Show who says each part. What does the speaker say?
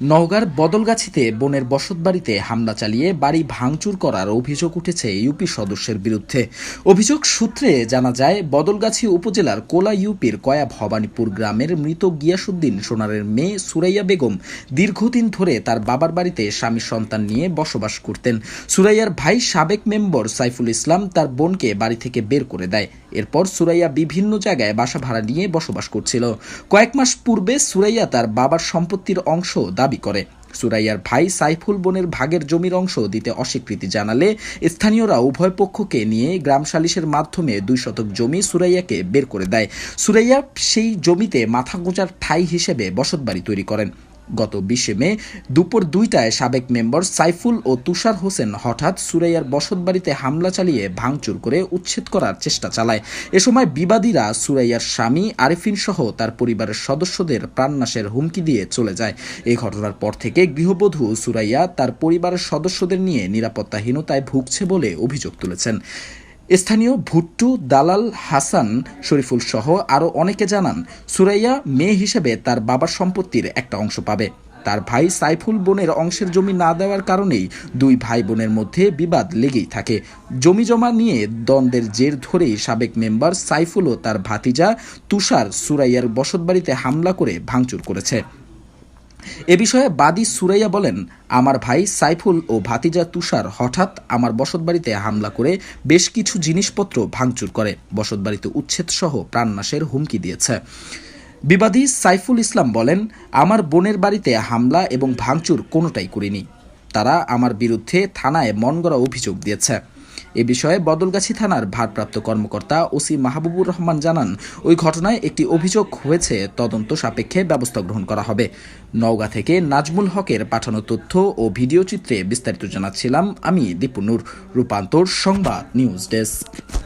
Speaker 1: নওগাঁর বদলগাছিতে বোনের বসতবাড়িতে হামলা চালিয়ে বাড়ি ভাঙচুর করার অভিযোগ উঠেছে ইউপি সদস্যের বিরুদ্ধে। অভিযোগ সূত্রে জানা যায়, বদলগাছি উপজেলার কোলা ইউপির কয়া ভবানীপুর গ্রামের মৃত গিয়াসুদ্দিন সোনারের মেয়ে সুরাইয়া বেগম দীর্ঘদিন ধরে তার বাবার বাড়িতে স্বামী সন্তান নিয়ে বসবাস করতেন। সুরাইয়ার ভাই সাবেক মেম্বর সাইফুল ইসলাম তার বোনকে বাড়ি থেকে বের করে দেয়। এরপর সুরাইয়া বিভিন্ন জায়গায় বাসা ভাড়া নিয়ে বসবাস করছিল। কয়েক মাস পূর্বে সুরাইয়া তার বাবার সম্পত্তির অংশ দাবি করে। সুরাইয়ার ভাই সাইফুল বোনের ভাগের জমির অংশ দিতে অস্বীকৃতি জানালে স্থানীয়রা উভয় পক্ষকে নিয়ে গ্রাম সালিশের মাধ্যমে দুই শতক জমি সুরাইয়াকে বের করে দেয়। সুরাইয়া সেই জমিতে মাথা গোঁজার ঠাই হিসেবে বসতবাড়ি তৈরি করেন। গত বিশে মে দুপুর দুইটায় সাবেক মেম্বার সাইফুল ও তুষার হোসেন হঠাৎ সুরাইয়ার বসতবাড়িতে হামলা চালিয়ে ভাঙচুর করে উচ্ছেদ করার চেষ্টা চালায়। এ সময় বিবাদীরা সুরাইয়ার স্বামী আরিফিন সহ তার পরিবারের সদস্যদের প্রাণনাশের হুমকি দিয়ে চলে যায়। এই ঘটনার পর থেকে গৃহবধূ সুরাইয়া তার পরিবারের সদস্যদের নিয়ে নিরাপত্তাহীনতায় ভুগছে বলে অভিযোগ তুলেছেন। স্থানীয় ভুট্টু দালাল হাসান শরীফুল সহ আরও অনেকে জানান, সুরাইয়া মেয়ে হিসেবে তার বাবার সম্পত্তির একটা অংশ পাবে। তার ভাই সাইফুল বোনের অংশের জমি না দেওয়ার কারণেই দুই ভাই বোনের মধ্যে বিবাদ লেগেই থাকে। জমি জমা নিয়ে দ্বন্দ্বের জের ধরেই সাবেক মেম্বার সাইফুল ও তার ভাতিজা তুষার সুরাইয়ার বসতবাড়িতে হামলা করে ভাঙচুর করেছে। এ বিষয়ে বাদী সুরাইয়া বলেন, আমার ভাই সাইফুল ও ভাতিজা তুষার হঠাৎ আমার বসতবাড়িতে হামলা করে বেশ কিছু জিনিসপত্র ভাঙচুর করে। বসতবাড়িতে উচ্ছেদ সহ প্রাণনাশের হুমকি দিয়েছে। বিবাদী সাইফুল ইসলাম বলেন, আমার বোনের বাড়িতে হামলা এবং ভাঙচুর কোনোটাই করিনি। তারা আমার বিরুদ্ধে থানায় মনগড়া অভিযোগ দিয়েছে। এ বিষয়ে বদলগাছি থানার ভারপ্রাপ্ত কর্মকর্তা ওসি মাহবুবুর রহমান জানান, ওই ঘটনায় একটি অভিযোগ হয়েছে, তদন্ত সাপেক্ষে ব্যবস্থা গ্রহণ করা হবে। নওগাঁ থেকে নাজমুল হকের পাঠানো তথ্য ও ভিডিও চিত্রে বিস্তারিত জানাচ্ছিলাম আমি দীপুনুর রূপান্তর সংবাদ নিউজ ডেস্ক।